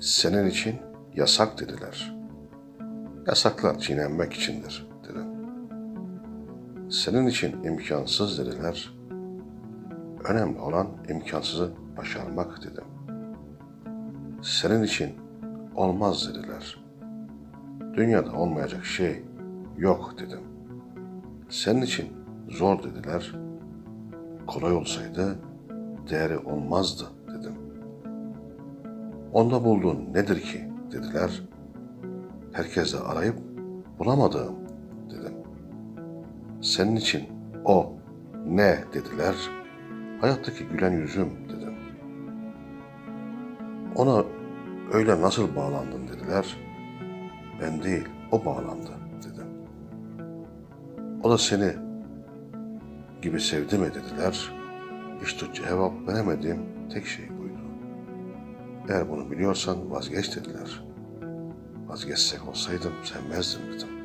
Senin için yasak dediler. Yasaklar çiğnenmek içindir dedim. Senin için imkansız dediler. Önemli olan imkansızı başarmak dedim. Senin için olmaz dediler. Dünyada olmayacak şey yok dedim. Senin için zor dediler. Kolay olsaydı değeri olmazdı. Onda bulduğun nedir ki dediler. Herkese arayıp bulamadığım dedim. Senin için o ne dediler. Hayattaki gülen yüzüm dedim. Ona öyle nasıl bağlandın dediler. Ben değil, o bağlandı dedim. O da seni gibi sevdi mi dediler. İşte cevap veremediğim tek şey buydu. Eğer bunu biliyorsan vazgeç dediler. Vazgeçsek olsaydım sevmezdim dedim.